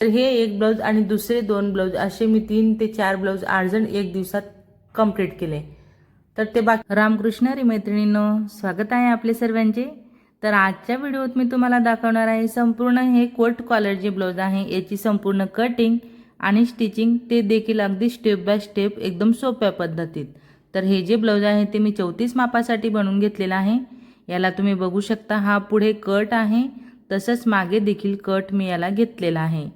तर हे एक ब्लाऊज आणि दुसरे दोन ब्लाऊज असे मी तीन ते चार ब्लाऊज अर्जंट एक दिवसात कंप्लीट केले. तर ते बाकी रामकृष्ण मैत्रिणींनो स्वागत आहे आपले सर्वांचे. तर आजच्या व्हिडिओत मी तुम्हाला दाखवणार आहे संपूर्ण हे कोट कॉलर जे ब्लाऊज आहे याची संपूर्ण कटिंग आणि स्टिचिंग ते देखील अगदी स्टेप बाय स्टेप एकदम सोप्या पद्धतीत. तर हे जे ब्लाऊज आहे ते मी चौतीस मापासाठी बनवून घेतलेलं आहे. याला तुम्ही बघू शकता हा पुढे कट आहे. तसंच मागे देखील कट मी याला घेतलेला आहे.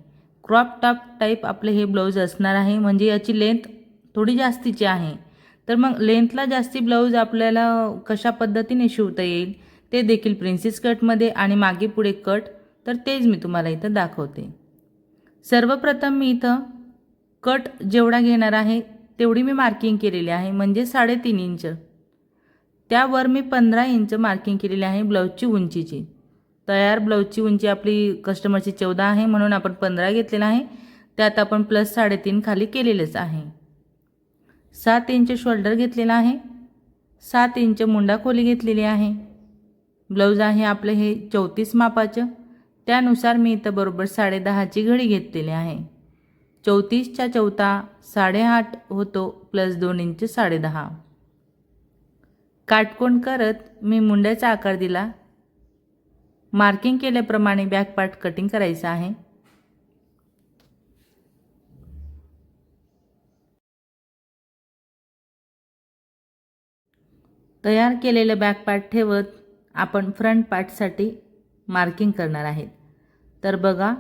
क्रॉप टॉप टाईप आपले हे ब्लाऊज असणार आहे. म्हणजे याची लेंथ थोडी जास्तीची आहे. तर मग लेंथला जास्ती ब्लाऊज आपल्याला कशा पद्धतीने शिवता येईल ते देखील प्रिन्सेस कटमध्ये आणि मागे पुढे कट तर तेच मी तुम्हाला इथं दाखवते. सर्वप्रथम मी इथं कट जेवढा घेणार आहे तेवढी मी मार्किंग केलेली आहे. म्हणजे साडेतीन इंच त्यावर मी पंधरा इंच मार्किंग केलेली आहे ब्लाऊजची उंचीची. तयार ब्लाऊजची उंची आपली कस्टमरची चौदा आहे म्हणून आपण पंधरा घेतलेला आहे. त्यात आपण प्लस साडेतीन खाली केलेलंच आहे. सात इंच शोल्डर घेतलेला आहे. सात इंच मुंडा खोली घेतलेली आहे. ब्लाऊज आहे आपलं हे चौतीस मापाचं. त्यानुसार मी इथं बरोबर साडेदहाची घडी घेतलेली आहे. चौतीसच्या चौथा साडेआठ होतो प्लस दोन इंच साडेदहा काटकोण करत मी मुंड्याचा आकार दिला. मार्किंग केल्याप्रमाणे बॅक पार्ट कटिंग करायचं आहे. तयार केलेलं बॅक पार्ट ठेवत आपण फ्रंट पार्टसाठी मार्किंग करणार आहेत. तर बघा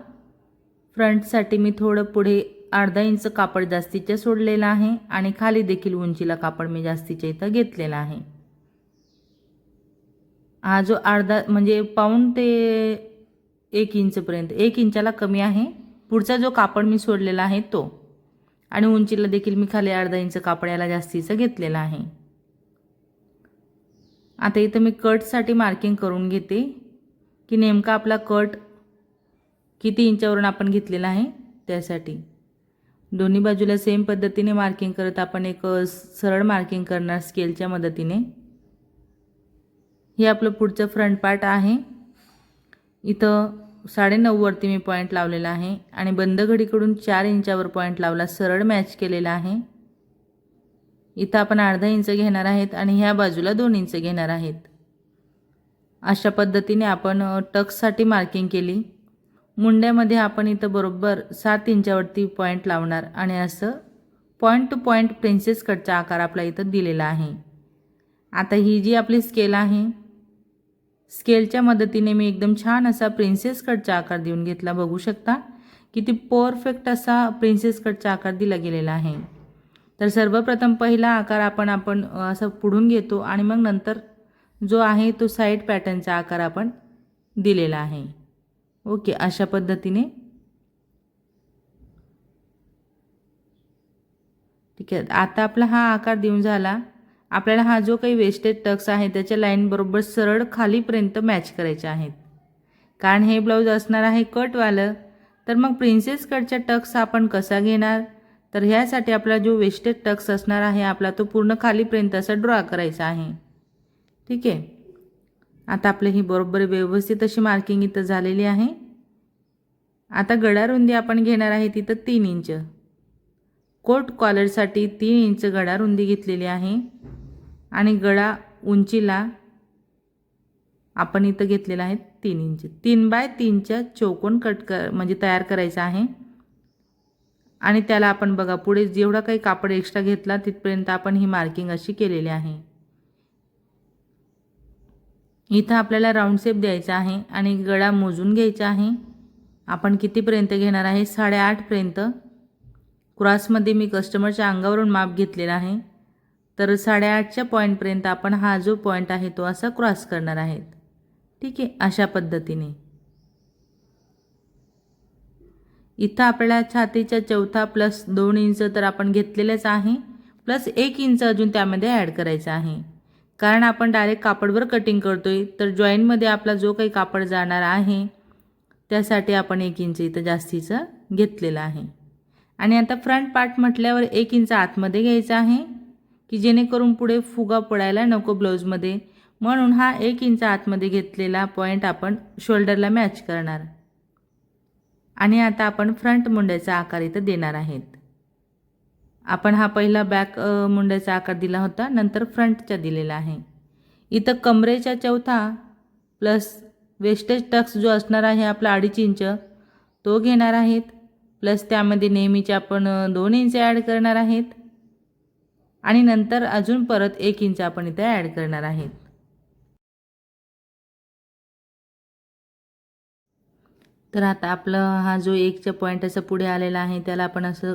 फ्रंटसाठी मी थोडं पुढे अर्धा इंच कापड जास्तीचे सोडलेलं आहे आणि खाली देखील उंचीला कापड मी जास्तीच्या इथं घेतलेला आहे. हा जो अर्धा म्हणजे पाऊण ते एक इंचपर्यंत एक इंचाला कमी आहे. पुढचा जो कापड मी सोडलेला आहे तो. आणि उंचीला देखील मी खाली अर्धा इंच कापड याला जास्तीचं घेतलेला आहे. आता इथं मी कटसाठी मार्किंग करून घेते की नेमका आपला कट किती इंचावरून आपण घेतलेला आहे त्यासाठी. दोन्ही बाजूला सेम पद्धतीने मार्किंग करत आपण एक सरळ मार्किंग करणार स्केलच्या मदतीने. हे आपलं पुढचं फ्रंट पार्ट आहे. इथं साडेनऊवरती मी पॉईंट लावलेला आहे आणि बंद घडीकडून चार इंचावर पॉईंट लावला सरळ मॅच केलेला आहे. इथं आपण अर्धा इंच घेणार आहेत आणि ह्या बाजूला दोन इंच घेणार आहेत. अशा पद्धतीने आपण टक्ससाठी मार्किंग केली. मुंड्यामध्ये आपण इथं बरोबर सात इंचावरती पॉईंट लावणार आणि असं पॉईंट टू पॉईंट प्रिन्सेस कटचा आकार आपला इथं दिलेला आहे. आता ही जी आपली स्केल आहे स्केलच्या मदतीने मी एकदम छान असा प्रिन्सेस कटचा आकार देऊन घेतला. बघू शकता किती परफेक्ट असा प्रिन्सेस कटचा आकार दिला गेलेला आहे. तर सर्वप्रथम पहिला आकार आपण आपण असं पुढून घेतो आणि मग नंतर जो आहे तो साईड पॅटर्नचा आकार आपण दिलेला आहे. ओके अशा पद्धतीने. ठीक आहे आता आपला हा आकार देऊन झाला. आपल्याला हा जो काही वेस्टेड टक्स आहे त्याच्या लाईनबरोबर सरळ खालीपर्यंत मॅच करायचे आहेत. कारण हे ब्लाऊज असणार आहे कटवालं तर मग प्रिन्सेस कटच्या टक्स आपण कसा घेणार? तर ह्यासाठी आपला जो वेस्टेड टक्स असणार आहे आपला तो पूर्ण खालीपर्यंत असा ड्रॉ करायचा आहे. ठीक आहे? आता आपलं ही बरोबर व्यवस्थित अशी मार्किंग इथं झालेली आहे. आता गडारुंदी आपण घेणार आहे तिथं तीन इंच कोट कॉलरसाठी तीन इंच गडारुंदी घेतलेली आहे. आणि गळा उंचीला आपण इथं घेतलेला आहे तीन इंच. तीन बाय तीनच्या चौकोन कट कर म्हणजे तयार करायचा आहे. आणि त्याला आपण बघा पुढे जेवढा काही कापड एक्स्ट्रा घेतला तिथपर्यंत आपण ही मार्किंग अशी केलेली आहे. इथं आपल्याला राऊंड शेप द्यायचा आहे आणि गळा मोजून घ्यायचा आहे. आपण कितीपर्यंत घेणार आहे? साडेआठपर्यंत. क्रॉसमध्ये मी कस्टमरच्या अंगावरून माप घेतलेला आहे. तर साडेआठच्या पॉईंटपर्यंत आपण हा जो पॉईंट आहे तो असा क्रॉस करणार आहेत. ठीक आहे? अशा पद्धतीने. इथं आपल्याला छातीच्या चौथा प्लस दोन इंच तर आपण घेतलेलंच आहे. प्लस एक इंच अजून त्यामध्ये ॲड करायचं आहे. कारण आपण डायरेक्ट कापडवर कटिंग करतो आहे तर जॉईनमध्ये आपला जो काही कापड जाणार आहे त्यासाठी आपण एक इंच इथं जास्तीचं घेतलेलं आहे. आणि आता फ्रंट पार्ट म्हटल्यावर एक इंच आतमध्ये घ्यायचं आहे. की जेणेकरून पुढे फुगा पडायला नको ब्लाऊजमध्ये. म्हणून हा एक इंच आतमध्ये घेतलेला पॉईंट आपण शोल्डरला मॅच करणार. आणि आता आपण फ्रंट मुंड्याचा आकार इथं देणार आहेत. आपण हा पहिला बॅक मुंड्याचा आकार दिला होता नंतर फ्रंटचा दिलेला आहे. इथं कमरेच्या चौथा प्लस वेस्टेज टक्स जो असणार आहे आपला अडीच इंच तो घेणार आहेत. प्लस त्यामध्ये नेहमीचे आपण दोन इंच ॲड करणार आहेत. आणि नंतर अजून परत एक इंच आपण इथे ॲड करणार आहेत. तर आता आपलं हा जो एकच्या पॉईंट असं पुढे आलेला आहे त्याला आपण असं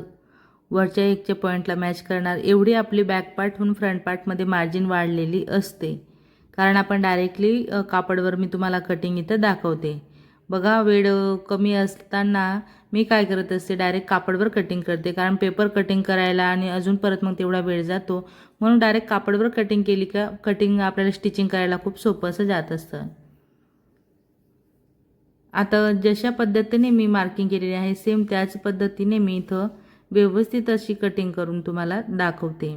वरच्या एकच्या पॉईंटला मॅच करणार. एवढी आपली बॅक पार्टहून फ्रंट पार्टमध्ये मार्जिन वाढलेली असते. कारण आपण डायरेक्टली कापडवर मी तुम्हाला कटिंग इथं दाखवते. बघा वेळ कमी असताना मी काय करत असते? डायरेक्ट कापडवर कटिंग करते. कारण पेपर कटिंग करायला आणि अजून परत मग तेवढा वेळ जातो. म्हणून डायरेक्ट कापडवर कटिंग केली का कटिंग आपल्याला स्टिचिंग करायला खूप सोपं असं जात असतं. आता जशा पद्धतीने मी मार्किंग केलेली आहे सेम त्याच पद्धतीने मी इथं व्यवस्थित अशी कटिंग करून तुम्हाला दाखवते.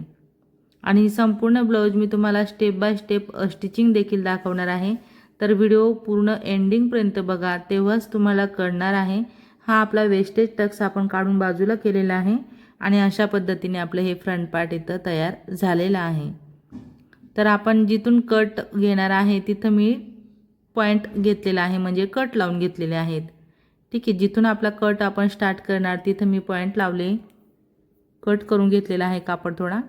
आणि संपूर्ण ब्लाऊज मी तुम्हाला स्टेप बाय स्टेप स्टिचिंग देखील दाखवणार आहे. तर व्हिडिओ पूर्ण एंडिंगपर्यंत बघा तेव्हाच तुम्हाला कळणार आहे हा आपला वेस्टेज टक्स आपण काढून बाजूला केलेला आहे आणि अशा पद्धतीने आपलं हे फ्रंट पार्ट इथं तयार झालेलं आहे. तर आपण जिथून कट घेणार आहे तिथं मी पॉईंट घेतलेला आहे म्हणजे कट लावून घेतलेले आहेत. ठीक आहे जिथून आपला कट आपण स्टार्ट करणार तिथं मी पॉईंट लावले. कट करून घेतलेला आहे कापड थोडा.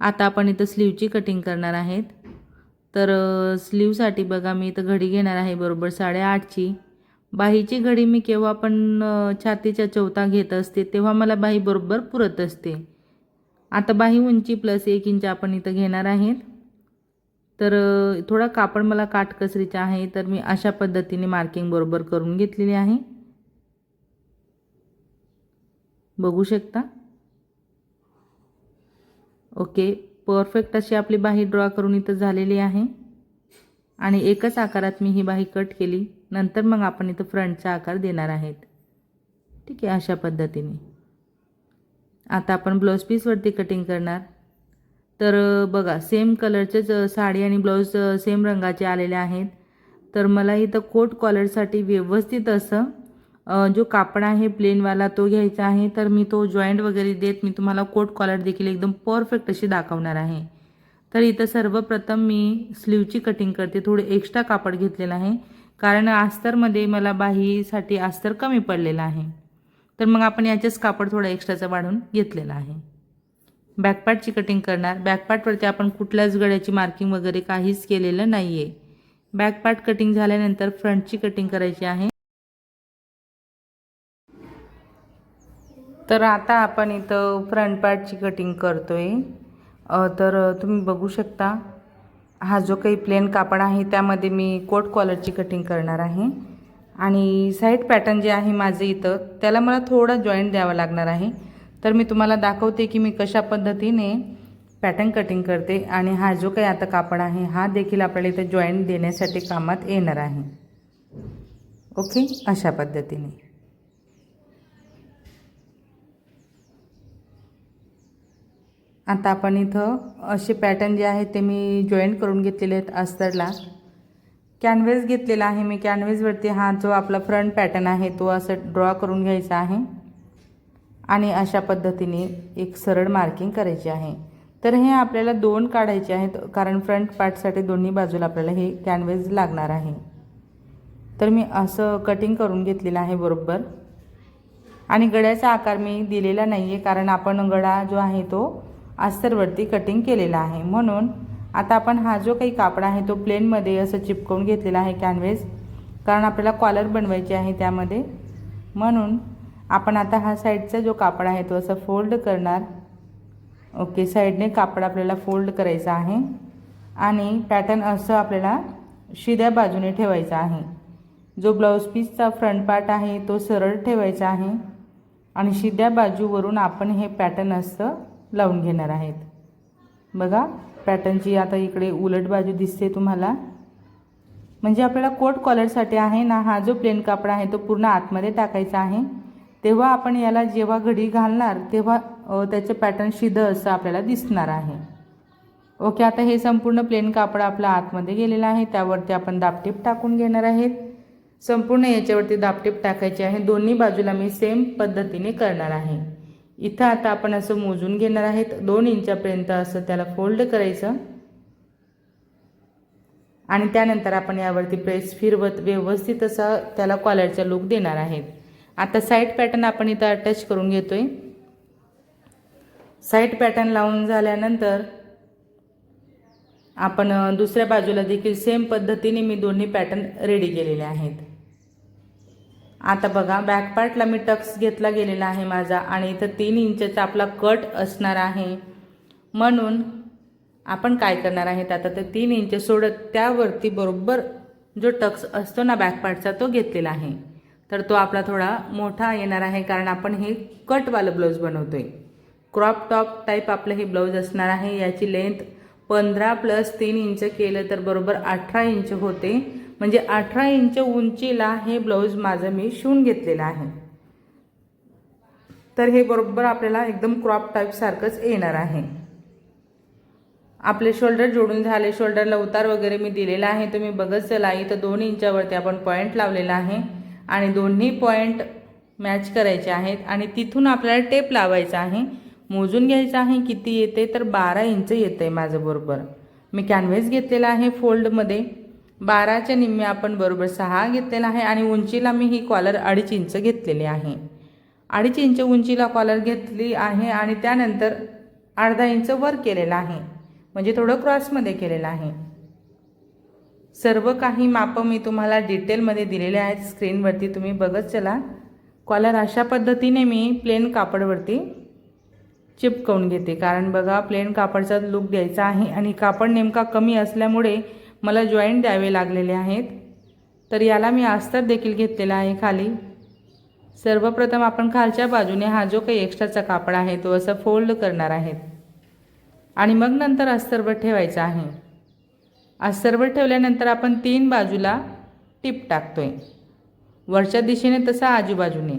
आता आपण इथं स्लीवची कटिंग करणार आहेत. तर स्लीवसाठी बघा मी इथं घडी घेणार आहे बरोबर साडेआठची. बाहीची घडी मी केव्हा पण छातीच्या चौथा घेत असते तेव्हा मला बाही बरोबर पुरत असते. आता बाही उंची प्लस एक इंच आपण इथं घेणार आहेत. तर थोडा कापड मला काटकसरीचा आहे तर मी अशा पद्धतीने मार्किंग बरोबर करून घेतलेली आहे. बघू शकता? ओके परफेक्ट अशी आपली बाही ड्रॉ करून इथं झालेली आहे. आणि एकच आकारात मी ही बाही कट केली. नंतर मग आपण इथं फ्रंटचा आकार देणार आहेत. ठीक आहे अशा पद्धतीने. आता आपण ब्लाऊज पीसवरती कटिंग करणार. तर बघा सेम कलरचेच साडी आणि ब्लाऊज सेम रंगाचे आलेले आहेत. तर मला इथं कोट कॉलरसाठी व्यवस्थित असं जो कापड आहे प्लेनवाला तो घ्यायचा आहे. तर मी तो जॉईंट वगैरे देत मी तुम्हाला कोट कॉलर देखील एकदम परफेक्ट अशी दाखवणार आहे. तर इथं सर्वप्रथम मी स्लीवची कटिंग करते. थोडे एक्स्ट्रा कापड घेतलेलं आहे. कारण अस्तरमध्ये मला बाहीसाठी अस्तर कमी पडलेलं आहे. तर मग आपण याचेच कापड थोडं एक्स्ट्राचं वाढून घेतलेलं आहे. बॅकपार्टची कटिंग करणार. बॅकपार्टवरती आपण कुठल्याच गळ्याची मार्किंग वगैरे काहीच केलेलं नाही आहे बॅकपार्ट कटिंग झाल्यानंतर फ्रंटची कटिंग करायची आहे. तर आता आपण इथं फ्रंट पार्टची कटिंग करतो आहे तर तुम्ही बघू शकता. हा जो काही प्लेन कापड आहे त्यामध्ये मी कोट कॉलरची कटिंग करणार आहे. आणि साईड पॅटर्न जे आहे माझे इथं त्याला मला थोडा जॉईंट द्यावा लागणार आहे. तर मी तुम्हाला दाखवते की मी कशा पद्धतीने पॅटर्न कटिंग करते आणि हा जो काही आता कापड आहे हा देखील आपल्याला इथं जॉईंट देण्यासाठी कामात येणार आहे. ओके अशा पद्धतीने. आता आपण इथं असे पॅटर्न जे आहेत ते मी जॉईंट करून घेतलेले आहेत अस्तरला कॅनव्हेस घेतलेला आहे मी. कॅनव्हेसवरती हा जो आपला फ्रंट पॅटर्न आहे तो असं ड्रॉ करून घ्यायचा आहे. आणि अशा पद्धतीने एक सरळ मार्किंग करायची आहे. तर हे आपल्याला दोन काढायचे आहेत कारण फ्रंट पार्टसाठी दोन्ही बाजूला आपल्याला हे कॅनव्हेस लागणार आहे. तर मी असं कटिंग करून घेतलेलं आहे बरोबर. आणि गड्याचा आकार मी दिलेला नाही आहे कारण आपण गडा जो आहे तो अस्तरवरती कटिंग केलेला आहे. म्हणून आता आपण हा जो काही कापड आहे तो प्लेनमध्ये असं चिपकवून घेतलेला आहे कॅनव्हेस कारण आपल्याला कॉलर बनवायची आहे त्यामध्ये. म्हणून आपण आता हा साईडचा जो कापड आहे तो असं फोल्ड करणार. ओके साईडने कापड आपल्याला फोल्ड करायचा आहे. आणि पॅटर्न असं आपल्याला शिद्या बाजूने ठेवायचा आहे. जो ब्लाऊज पीसचा फ्रंट पार्ट आहे तो सरळ ठेवायचा आहे. आणि शिद्या बाजूवरून आपण हे पॅटर्न असं लावून घेणार आहेत. बघा पॅटर्नची आता इकडे उलट बाजू दिसते तुम्हाला. म्हणजे आपल्याला कोट कॉलरसाठी आहे ना हा जो प्लेन कापड आहे तो पूर्ण आतमध्ये टाकायचा आहे. तेव्हा आपण याला जेव्हा घडी घालणार तेव्हा त्याचे त्याचं पॅटर्न शिद असं आपल्याला दिसणार आहे. ओके आता हे संपूर्ण प्लेन कापड आपला आतमध्ये गेलेलं आहे. त्यावरती आपण दापटीप टाकून घेणार आहेत. संपूर्ण याच्यावरती दापटीप टाकायची आहे. दोन्ही बाजूला मी सेम पद्धतीने करणार आहे. इथं आता आपण असं मोजून घेणार आहेत. दोन इंचापर्यंत असं त्याला फोल्ड करायचं. आणि त्यानंतर आपण यावरती प्रेस फिरवत व्यवस्थित असा त्याला कॉलरचा लुक देणार आहेत. आता साईड पॅटर्न आपण इथं अटॅच करून घेतोय. साईड पॅटर्न लावून झाल्यानंतर आपण दुसऱ्या बाजूला देखील सेम पद्धतीने मी दोन्ही पॅटर्न रेडी केलेले आहेत. आता बघा बॅक पार्टला मी टक्स घेतला गेलेला आहे माझा आणि इथं तीन इंचचा आपला कट असणार आहे. म्हणून आपण काय करणार आहेत आता ते तीन इंच सोडत त्यावरती बरोबर जो टक्स असतो ना बॅक पार्टचा तो घेतलेला आहे. तर तो आपला थोडा मोठा येणार आहे कारण आपण हे कटवालं ब्लाऊज बनवतो आहे क्रॉप टॉप टाईप आपलं हे ब्लाऊज असणार आहे. याची लेंथ पंधरा प्लस तीन इंच केलं तर बरोबर अठरा इंच होते. म्हणजे अठरा इंच उंचीला हे ब्लाऊज माझं मी शिवून घेतलेलं आहे. तर हे बरोबर आपल्याला एकदम क्रॉप टाईपसारखंच येणार आहे. आपले शोल्डर जोडून झाले शोल्डरला उतार वगैरे मी दिलेला आहे. तुम्ही बघत चला इथं दोन इंचावरती आपण पॉईंट लावलेला आहे. आणि दोन्ही पॉईंट मॅच करायचे आहेत. आणि तिथून आपल्याला टेप लावायचा आहे. मोजून घ्यायचं आहे किती येते तर बारा इंच येते माझं बरोबर. मी कॅनव्हेस घेतलेला आहे फोल्डमध्ये बाराच्या निम्मे आपण बरोबर सहा घेतलेला आहे आणि उंचीला मी ही कॉलर अडीच इंच घेतलेली आहे. अडीच इंच उंचीला कॉलर घेतली आहे आणि त्यानंतर अर्धा इंच वर केलेला आहे. म्हणजे थोडं क्रॉसमध्ये केलेलं आहे. सर्व काही मापं मी तुम्हाला डिटेलमध्ये दिलेले आहेत. स्क्रीनवरती तुम्ही बघत चला. कॉलर अशा पद्धतीने मी प्लेन कापडवरती चिपकवून घेते. कारण बघा प्लेन कापडचा लुक द्यायचा आहे आणि कापड नेमका कमी असल्यामुळे मला जॉईंट द्यावे लागलेले आहेत. तर याला मी अस्तर देखील घेतलेला आहे खाली. सर्वप्रथम आपण खालच्या बाजूने हा जो काही एक्स्ट्राचा कापड आहे तो असं फोल्ड करणार आहेत आणि मग नंतर अस्तरवर ठेवायचा आहे. अस्तरवर ठेवल्यानंतर आपण तीन बाजूला टिप टाकतोय. वरच्या दिशेने तसा आजूबाजूने.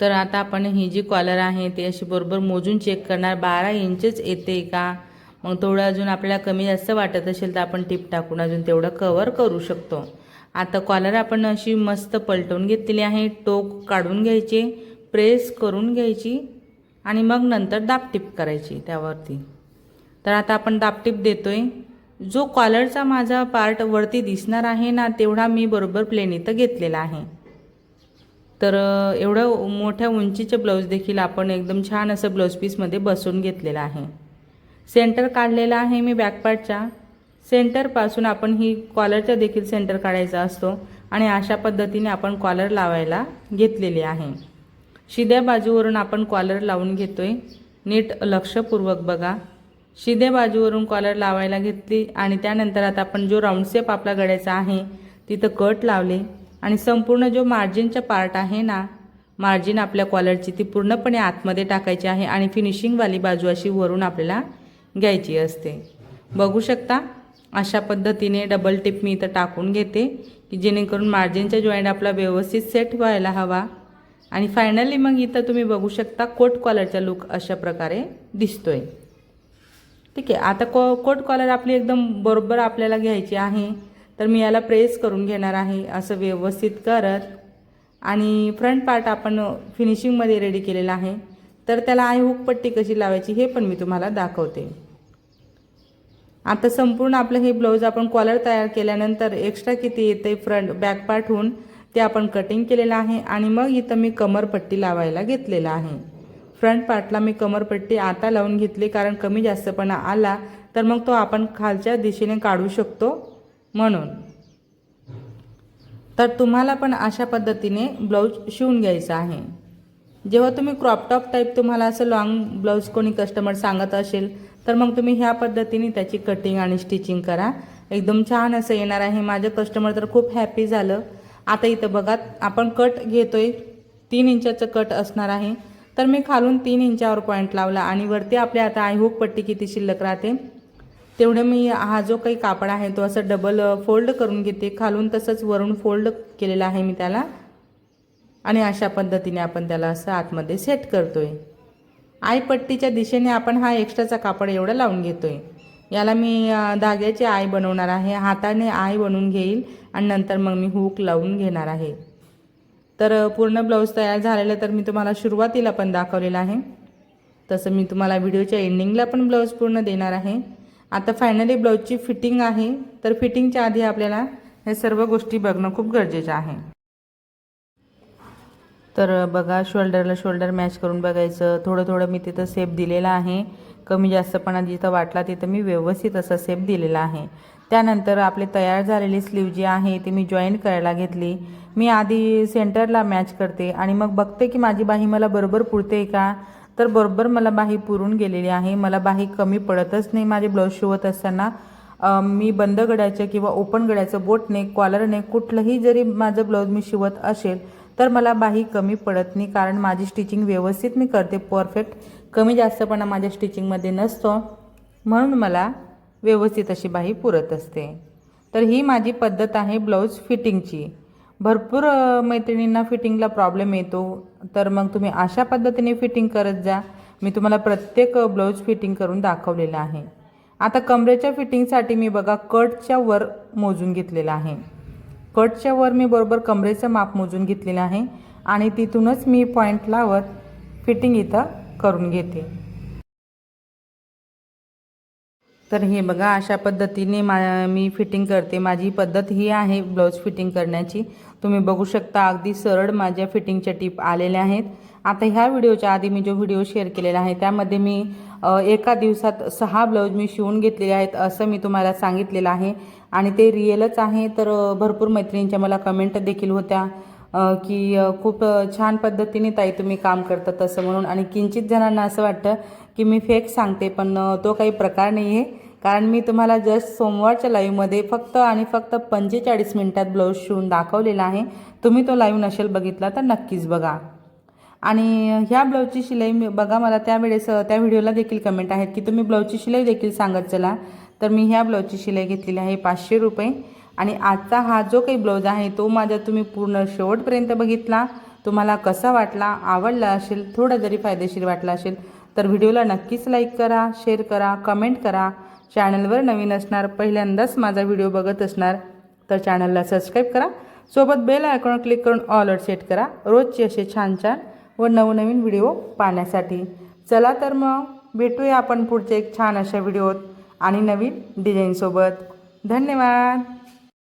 तर आता आपण ही जी कॉलर आहे ती अशी बरोबर मोजून चेक करणार. बारा इंचच येते का? मग थोडं अजून आपल्याला कमी जास्त वाटत असेल तर आपण टिप टाकून अजून तेवढं कवर करू शकतो. आता कॉलर आपण अशी मस्त पलटवून घेतलेली आहे. टोक काढून घ्यायचे प्रेस करून घ्यायची आणि मग नंतर दापटीप करायची त्यावरती. तर आता आपण दापटीप आहे जो कॉलरचा माझा पार्ट वरती दिसणार आहे ना तेवढा मी बरोबर प्लेन इथं घेतलेला आहे. तर एवढं मोठ्या उंचीचे ब्लाऊज देखील आपण एकदम छान असं ब्लाऊज पीसमध्ये बसवून घेतलेलं आहे. सेंटर काढलेला आहे मी बॅकपार्टच्या सेंटरपासून आपण ही कॉलरचा देखील सेंटर काढायचा असतो आणि अशा पद्धतीने आपण कॉलर लावायला घेतलेली आहे. शिद्या बाजूवरून आपण कॉलर लावून घेतोय. नीट लक्षपूर्वक बघा. शिदे बाजूवरून कॉलर लावायला घेतली आणि त्यानंतर आता आपण जो राऊंड शेप आपला गड्याचा आहे तिथं कट लावले. आणि संपूर्ण जो मार्जिनचा पार्ट आहे ना मार्जिन आपल्या कॉलरची ती पूर्णपणे आतमध्ये टाकायची आहे आणि फिनिशिंगवाली बाजू अशी वरून आपल्याला घ्यायची असते. बघू शकता अशा पद्धतीने डबल टिप मी इथं टाकून घेते की जेणेकरून मार्जिनचा जॉईंट आपला व्यवस्थित सेट व्हायला हवा. आणि फायनली मग इथं तुम्ही बघू शकता कोट कॉलरचा लुक अशा प्रकारे दिसतोय. ठीक आहे आता को कोट कॉलर आपली एकदम बरोबर आपल्याला घ्यायची आहे. तर मी याला प्रेस करून घेणार आहे असं व्यवस्थित करत. आणि फ्रंट पार्ट आपण फिनिशिंगमध्ये रेडी केलेला आहे. तर त्याला आय हुक पट्टी कशी लावायची हे पण मी तुम्हाला दाखवते. आता संपूर्ण आपलं हे ब्लाऊज आपण कॉलर तयार केल्यानंतर एक्स्ट्रा किती येते फ्रंट बॅक पार्ट होऊन ते आपण कटिंग केलेलं आहे. आणि मग इथं मी कमरपट्टी लावायला घेतलेलं आहे. फ्रंट पार्टला मी कमरपट्टी आता लावून घेतली कारण कमी जास्तपणा आला. तर मग तो आपण खालच्या दिशेने काढू शकतो. म्हणून. तर तुम्हाला पण अशा पद्धतीने ब्लाऊज शिवून घ्यायचा आहे. जेव्हा तुम्ही क्रॉप टॉप टाईप तुम्हाला असं लॉंग ब्लाऊज कोणी कस्टमर सांगत असेल तर मग तुम्ही ह्या पद्धतीने त्याची कटिंग आणि स्टिचिंग करा. एकदम छान असं येणार आहे. माझं कस्टमर तर खूप हॅपी झालं. आता इथं बघा आपण कट घेतोय. तीन इंचाचं कट असणार आहे. तर मी खालून तीन इंचावर पॉईंट लावला आणि वरती आपल्या आता आयहूक पट्टी किती शिल्लक राहते? तेवढं मी हा जो काही कापड आहे तो असं डबल फोल्ड करून घेते. खालून तसंच वरून फोल्ड केलेला आहे मी त्याला. आणि अशा पद्धतीने आपण त्याला असं आतमध्ये सेट करतो आहे आयपट्टीच्या दिशेने आपण हा एक्स्ट्राचा कापड एवढा लावून घेतो आहे याला मी धाग्याची आय बनवणार आहे. हाताने आय बनवून घेईल आणि नंतर मग मी हुक लावून घेणार आहे. तर पूर्ण ब्लाऊज तयार झालेला तर मी तुम्हाला सुरुवातीला पण दाखवलेलं आहे. तसं मी तुम्हाला व्हिडिओच्या एंडिंगला पण ब्लाऊज पूर्ण देणार आहे. आता फायनली ब्लाऊजची फिटिंग आहे. तर फिटिंगच्या आधी आपल्याला हे सर्व गोष्टी बघणं खूप गरजेचं आहे. तर बघा शोल्डरला शोल्डर मॅच करून बघायचं. थोडं थोडं मी तिथं सेप दिलेला आहे. कमी जास्तपणा जिथं वाटला तिथं मी व्यवस्थित असा सेप दिलेला आहे. त्यानंतर आपले तयार झालेली स्लीव जी आहे ती मी जॉईन करायला घेतली. मी आधी सेंटरला मॅच करते आणि मग बघते की माझी बाही मला बरोबर पुरते का? तर बरोबर मला बाही पुरून गेलेली आहे. मला बाही कमी पडतच नाही. माझे ब्लाऊज शिवत असताना मी बंद गड्याचं किंवा ओपन गड्याचं बोटने कॉलरने कुठलंही जरी माझं ब्लाऊज मी शिवत असेल तर मला बाही कमी पडत नाही. कारण माझी स्टिचिंग व्यवस्थित मी करते. परफेक्ट कमी जास्तपणा माझ्या स्टिचिंगमध्ये नसतो. म्हणून मला व्यवस्थित अशी बाही पुरत असते. तर ही माझी पद्धत आहे ब्लाऊज फिटिंगची भरपूर मैत्रिणींना फिटिंगला प्रॉब्लेम येतो. तर मग तुम्ही अशा पद्धतीने फिटिंग करत जा. मी तुम्हाला प्रत्येक ब्लाऊज फिटिंग करून दाखवलेलं आहे. आता कमरेच्या फिटिंगसाठी मी बघा कटच्या वर मोजून घेतलेलं आहे. कटच्या वर मी बरोबर कमरेचं माप मोजून घेतलेलं आहे. आणि तिथूनच मी पॉईंट लावत फिटिंग इथं करून घेते. तर हे बघा अशा पद्धतीने मा मी फिटिंग करते. माझी पद्धत ही आहे ब्लाऊज फिटिंग करण्याची. तुम्ही बघू शकता अगदी सरळ माझ्या फिटिंगच्या टिप आलेल्या आहेत. आता ह्या व्हिडिओच्या आधी मी जो व्हिडिओ शेअर केलेला आहे त्यामध्ये मी एका दिवसात सहा ब्लाऊज मी शिवून घेतलेले आहेत असं मी तुम्हाला सांगितलेलं आहे. आणि ते रिअलच आहे तर भरपूर मैत्रिणींच्या मला कमेंट देखील होत्या की खूप छान पद्धतीने ताई तुम्ही काम करता तसं म्हणून. आणि किंचित जणांना असं वाटतं की मी फेक सांगते पण तो काही प्रकार नाही आहे कारण मी तुम्हाला जस्ट सोमवारच्या लाईव्हमध्ये फक्त आणि फक्त पंचेचाळीस मिनटात ब्लाऊज शिवून दाखवलेला आहे. तुम्ही तो लाईव्ह नसेल बघितला तर नक्कीच बघा. आणि ह्या ब्लाऊजची शिलाई मी- बघा मला त्यावेळेस त्या व्हिडिओला देखील कमेंट आहेत की तुम्ही ब्लाऊजची शिलाई देखील सांगत चला. तर मी ह्या ब्लाऊजची शिलाई घेतलेली आहे पाचशे रुपये. आणि आजचा हा जो काही ब्लाऊज आहे तो माझा तुम्ही पूर्ण शेवटपर्यंत बघितला. तुम्हाला कसा वाटला आवडला असेल थोडा जरी फायदेशीर वाटला असेल तर व्हिडिओला नक्कीच लाईक करा शेअर करा कमेंट करा. चॅनलवर नवीन असणार पहिल्यांदाच माझा व्हिडिओ बघत असणार तर चॅनलला सबस्क्राईब करा. सोबत बेल आयकॉन क्लिक करून ऑलर सेट करा. रोजचे असे छान छान व नवनवीन व्हिडिओ पाहण्यासाठी. चला तर मग भेटूया आपण पुढचे एक छान अशा व्हिडिओत आणि नवीन डिझाईनसोबत धन्यवाद!